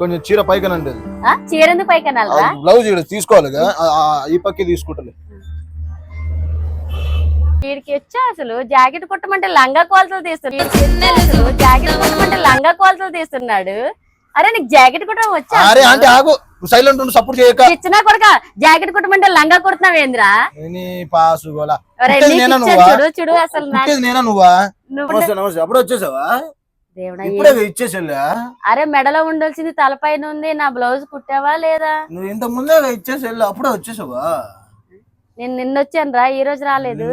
కొంచెం చీర పైకనండి అది. ఆ? చీరెందుకు పైకి ఆ అనాలరా బ్లౌజ్ ఇక్కడ తీసుకోవాలి ఈ పక్కే తీసుకుంటలే. వీడికి వచ్చా అసలు? జాకెట్ కుట్టమంటే లంగా కోలతలు తీస్తున్నాడు అసలు? జాకెట్ కుట్టమంటే లంగా కోలతలు తీస్తున్నాడు. అరే నీకు జాకెట్ కుట్టడం వచ్చా అరే అంటే ఆగు. సైలెంట్ ఉండి సపోర్ట్ చేయక. ఇచ్చినా కొడక జాకెట్ కుట్టమంటే లంగా కుడుతున్నావేంద్రా? నీ పాసు గోలా. చూడు చూడు అసలు నేనా నువ్వా? నువ్వు నమస్తే నమస్తే. అప్పుడు వచ్చేసావా? దేవుడా ఇచ్చేసేలా అరే మెడలో ఉండాల్సింది తలపైన ఉంది నా బ్లౌజ్ కుట్టావా లేదా? నువ్వు ఇంత ముందే ఇచ్చేసేలా అప్పుడే వచ్చేసావా? నేను నిన్న వచ్చాను రా ఈ రోజు రాలేదు.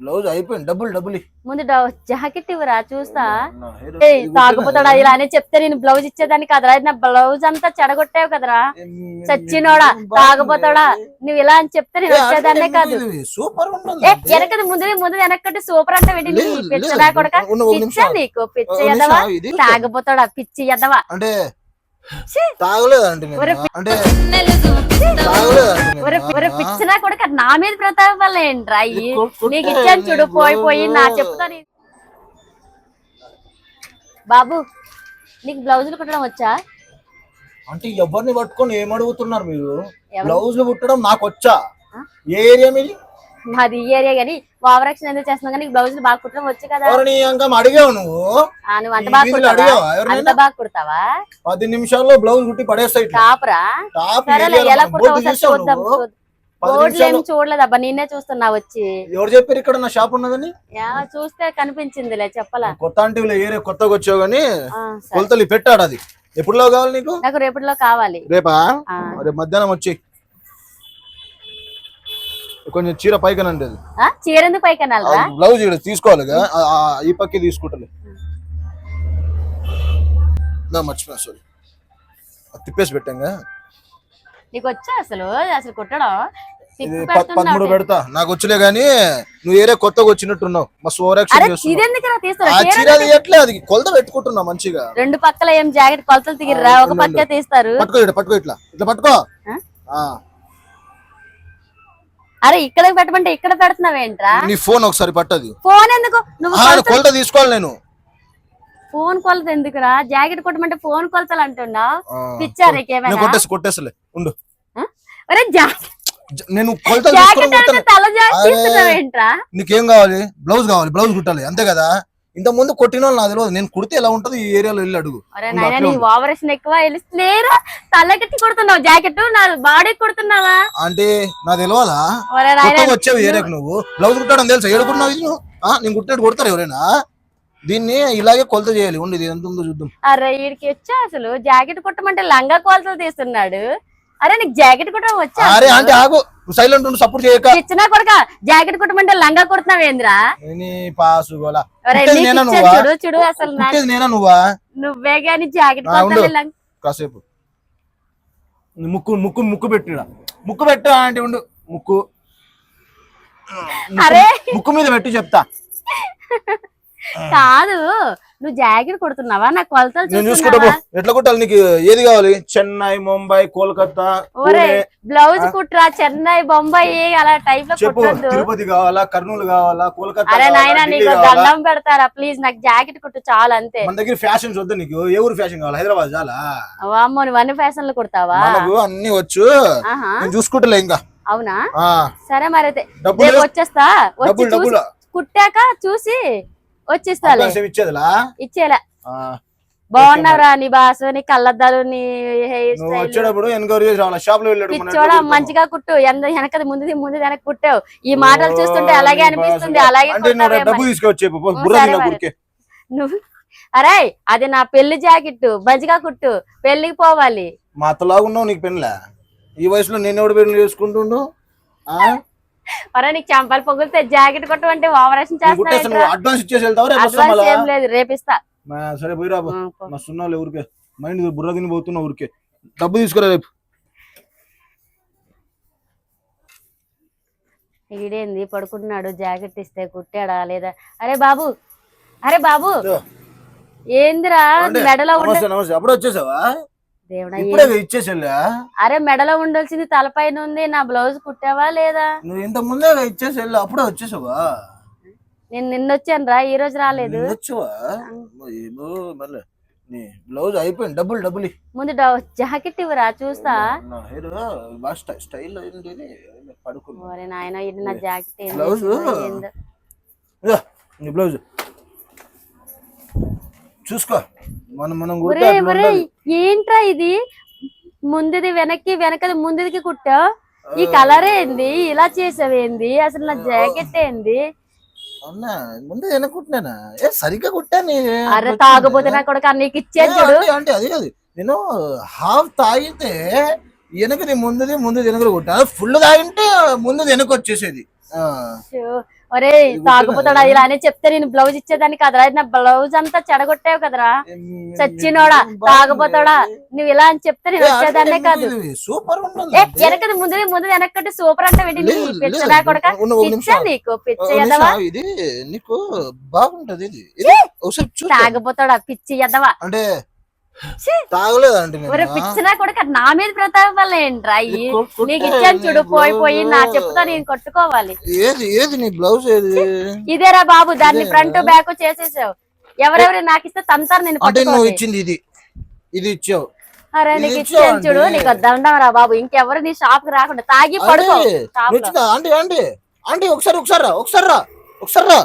బ్లౌజ్ అయిపోయింది. డబ్బులు డబ్బులు. ముందు జాకెట్ ఇవ్వరా? చూస్తా. తాగుపోతాడా ఇలా అని చెప్తే నేను బ్లౌజ్ ఇచ్చేదాన్ని కదరా. నా బ్లౌజ్ అంతా చెడగొట్టావు కదరా. చచ్చినోడా? తాగుపోతాడా నువ్వు ఇలా అని చెప్తే నేను వచ్చేదాన్నే కాదు. సూపర్ వెనకది ముందు ముందు వెనకటి సూపర్ అంటే వెళ్ళి లేదు. కొడక? పిచ్చా. నీకు? పిచ్చి ఎదవా తాగపోతాడా పిచ్చి ఎదవా అంటే అంటే పిచ్చినా నా మీద ప్రతాపం వల్ల ఏంట్రా నీకు ఇచ్చాను చూడు నీ పోయి పోయి నా. చెప్తాను బాబు నీకు బ్లౌజులు కుట్టడం వచ్చా? అంటే ఎవరిని పట్టుకొని ఏం అడుగుతున్నారు మీరు? బ్లౌజులు కుట్టడం నాకు వచ్చా? ఏ ఏరియా మీది? మాది ఈ ఏరియా కానీ ఓవరాక్షన్ ఎందుకు చేస్తున్నావు కానీ బ్లౌజులు బాగా కుట్టడం వచ్చు కదా. అడిగావు నువ్వు? అంత బాగా కుడతావా? అడిగావా? ఎవరినైనా? అంత బాగా కుడతావా? పది నిమిషాల్లో బ్లౌజ్ కుట్టి పడేస్తాయి ఇట్లా. కాపురా టాప్ సరేలే ఎలా నిమిషాలు ఏం చూడలేదబ్బా నిన్నే చూస్తున్నా వచ్చి. ఎవరు చెప్పారు ఇక్కడ నా షాప్ ఉన్నదని? చూస్తే కనిపించిందిలే చెప్పలా. కొత్త ఆంటీలో ఏరియా కొత్తగా వచ్చావు సరే. కొలతలు పెట్టాడు అది. ఎప్పుడులో కావాలి నీకు? నాకు రేపటిలో కావాలి. రేపా. రేపు మధ్యాహ్నం వచ్చి. కొంచెం చీర పైకనండి అది. ఆ, చీరెందుకు పైకి ఆ అనాలరా బ్లౌజ్ ఇక్కడ తీసుకోవాలి ఈ పక్కే తీసుకుంటలే. మర్చిపోయా సారీ తిప్పేసి పెట్టాంగా. నీకు వచ్చా అసలు? అసలు కుట్టడం? పదమూడు. పెడతా. నాకు వచ్చలే గానీ నువ్వు ఏరే కొత్తగా వచ్చినట్టున్నావు. మస్తు ఓవర్ యాక్షన్ చీర అది ఎట్లే అది కొలత పెట్టుకుంటున్నా మంచిగా. రెండు పక్కల ఏం జాకెట్ కొలతలు ఆ, ఒక పక్కే తీస్తారు. పట్టుకో ఇట్లా పట్టుకో ఇట్లా. ఇట్లా పట్టుకో. అరే ఇక్కడ పెట్టమంటే ఇక్కడ పెడుతున్నావేంట్రా? నీ ఫోన్ ఒకసారి పట్టది. ఫోన్ ఎందుకు? నువ్వు కొలత- తీసుకోవాలి నేను. ఫోన్ కొలత ఎందుకురా? జాకెట్ కొట్టమంటే ఫోన్ కొలతలు అంటున్నావు? ఆ, పిచ్చా నేను నీకేమైనా కొట్టేసి కొట్టేసలే ఉండు అరే జాకెట్ నేను కొలత నీకేం కావాలి? బ్లౌజ్ కావాలి బ్లౌజ్ కుట్టాలి అంతే కదా? ఇంత ముందు కొట్టిన వాళ్ళు నాకు తెలియదు నేను కుడితే ఎలా ఉంటది? ఈ ఏరియాలో వెళ్ళి అడుగు. అరే నాయన నీ. ఓవరేషన్ ఎక్కువ లేరా తలకెట్టి కొడుతున్నావు జాకెట్ నా బాడీ కొడుతున్నావా? అంటే నాకు తెలియాలా ఒరే నాయనా, కొత్తగా వచ్చావు ఏరియాకి నువ్వు. బ్లౌజ్ కుట్టడం తెలుసా? ఏడుకున్నావు ఇది నువ్వు? ఆ, నేను కుట్టినట్టు కొడతారు ఎవరైనా? దీన్ని ఇలాగే కొలత చేయాలి. ఉండి ఇది ఎంత ఉందో చూద్దాం. అరే వీడికి వచ్చా అసలు? జాకెట్ కుట్టమంటే లంగా కొలతలు తీస్తున్నాడు. అరే నీకు జాకెట్ కుట్టడం వచ్చా? అరే? అంటే ఆగు. సైలెంట్ ఉండి సపోర్ట్ చేయక. ఇచ్చినా కొడక జాకెట్ కుట్టమంటే లంగా కుడుతున్నావేంద్రా నువ్వా? చూడు చూడు అసలు నా- కుట్టేది నేనా నువ్వా? నువ్వే గాని జాకెట్ కాసేపు. ముక్కు ముక్కు ముక్కు పెట్టిడ ముక్కు పెట్టు అంటే ఉండు. ముక్కు. ముక్కు- అరే. ముక్కు మీద పెట్టి చెప్తా. కాదు. నువ్వు జాకెట్ కుడుతున్నావా? నా కొలతలు నేను చూసుకుంటా ఎట్లా కుట్టాలి నీకు? ఏది కావాలి? చెన్నై ముంబై కోల్కతా ఒరే బ్లౌజ్ కుట్రా చెన్నై బొంబాయి అలా టైప్లో చెప్పు. తిరుపతి కావాలా? కర్నూలు కావాలా? కోల్కతా అరే నాయనా నీకు? దండం పెడతారా? ప్లీజ్ నాకు జాకెట్ కుట్టు చాలు అంతే. మన దగ్గర ఫ్యాషన్స్ వద్దు నీకు. ఏ ఊరు ఫ్యాషన్ కావాలి? హైదరాబాద్ చాలా? అమ్మో నువ్వు అన్ని ఫ్యాషన్లు కుడతావా? మనకు అన్ని వచ్చు. నేను చూసుకుంటలే ఇంకా. అవునా? సరే మరి అయితే. వచ్చేస్తా. వచ్చి కుట్టాక చూసి ఇచ్చేదిలా? ఇచ్చేలా. బాగున్నావురా నీ బాసు నీ కళ్ళద్దాలు నీ హెయిర్ నువ్వు స్టైల్. వచ్చేటప్పుడు ఎన్క్వైరీ చేసి రావాలి? షాప్లో వెళ్ళాడు పిచ్చోడా మంచిగా కుట్టు. ఎంత వెనకది ముందు ముందు వెనక కుట్టావు. ఈ మాటలు చూస్తుంటే అలాగే అనిపిస్తుంది. అలాగే. డబ్బు తీసుకొచ్చే నువ్వు అరే అది నా పెళ్ళి జాకెట్ మంచిగా కుట్టు. పెళ్ళికి పోవాలి. మా అత్తలాగా ఉన్నావు నీకు పెళ్ళా? ఈ వయసులో నేను ఎవడు పెళ్ళి చేసుకుంటుండు? అరే నీకు చంపాలి పొగులితే జాకెట్ కుట్టమంటే నువ్వు చేస్తున్నా అడ్వాన్స్ ఇచ్చేసి ఏం లేదు రేపిస్తా. సరే. మా ఊరికే మైండ్ బుర్ర తిని పోతున్నావు ఊరికే. డబ్బు తీసుకురా రేపు. ఈడేంది? పడుకుంటున్నాడు జాకెట్ ఇస్తే కుట్టాడా లేదా? అరే బాబు అరే బాబు. ఏందిరా? మెడలో ఉండ నమస్తే నమస్తే. అప్పుడు వచ్చేసావా? దేవుడా అరే మెడలో ఉండాల్సింది తలపైన ఉంది నా బ్లౌజ్ కుట్టావా లేదా? నువ్వు ఇంత ముందే ఇచ్చేసి వెళ్ళా అప్పుడే వచ్చేసావా? నేను నిన్న వచ్చాను రా ఈ రోజు రాలేదు. వచ్చావా బ్లౌజ్ అయిపోయింది డబ్బులు డబ్బులు. ముందు జాకెట్ ఇవ్వరా చూస్తా. స్టైల్. పడుకున్నా నాయన ఇది నా జాకెట్ నీ బ్లౌజ్. చూసుకో మనం మనం ఏంట్రా ఇది? ముందుది వెనక్కి వెనకది ముందుదికి కుట్టా ఈ కలర్ ఏంది? ఇలా చేసావేంది అసలు నా జాకెట్ ఏంది? అవునా? ముందే వెనకుంటున్నానా ఏ సరిగ్గా కుట్టాను అరే తాగబోతే నా కొడుకు నీకు ఇచ్చేది అంటే అది కాదు. నేను హాఫ్ తాగితే వెనకది ముందుది ముందు వెనకది కుట్టా. ఫుల్ తాగింటే ముందు వెనక వచ్చేసేది. ఒరే తాగుపోతాడా ఇలా అని చెప్తే నేను బ్లౌజ్ ఇచ్చేదాన్ని కదరా. నా బ్లౌజ్ అంతా చెడగొట్టావు కదరా. చచ్చినోడా తాగపోతాడా నువ్వు ఇలా అని చెప్తే నేను వచ్చేదాన్నే కాదు. వెనకది ముందు ముందు వెనకటి సూపర్ అంటే. నా కొడక? పిచ్చ. నీకు? పిచ్చ ఎదవా నీకు బాగుంటది. తాగపోతాడా పిచ్చి ఎదవా అంటే పిచ్చి నా మీద ప్రతాపాలు ఏంట్రా నీకు ఇచ్చాను చూడు పోయి పోయి నా. చెప్పుతో నేను కొట్టుకోవాలి. ఏది ఏది నీ బ్లౌజ్ ఏది? ఇదేరా బాబు దాన్ని? ఫ్రంట్ బ్యాక్ చేసేసావు. ఎవరెవరు నాకు ఇస్తే తంతారు నేను అంటే నువ్వు పట్టుకోవాలి. ఇచ్చింది ఇది. ఇది ఇచ్చావు. అరే నీకు ఇచ్చాను చూడు? నీకు దండం రా బాబు? ఇంకెవరు నీ షాప్కి రాకుండా తాగి పడుకో అంటే ఒకసారి ఒకసారి రా ఒకసారి రా ఒకసారి రా.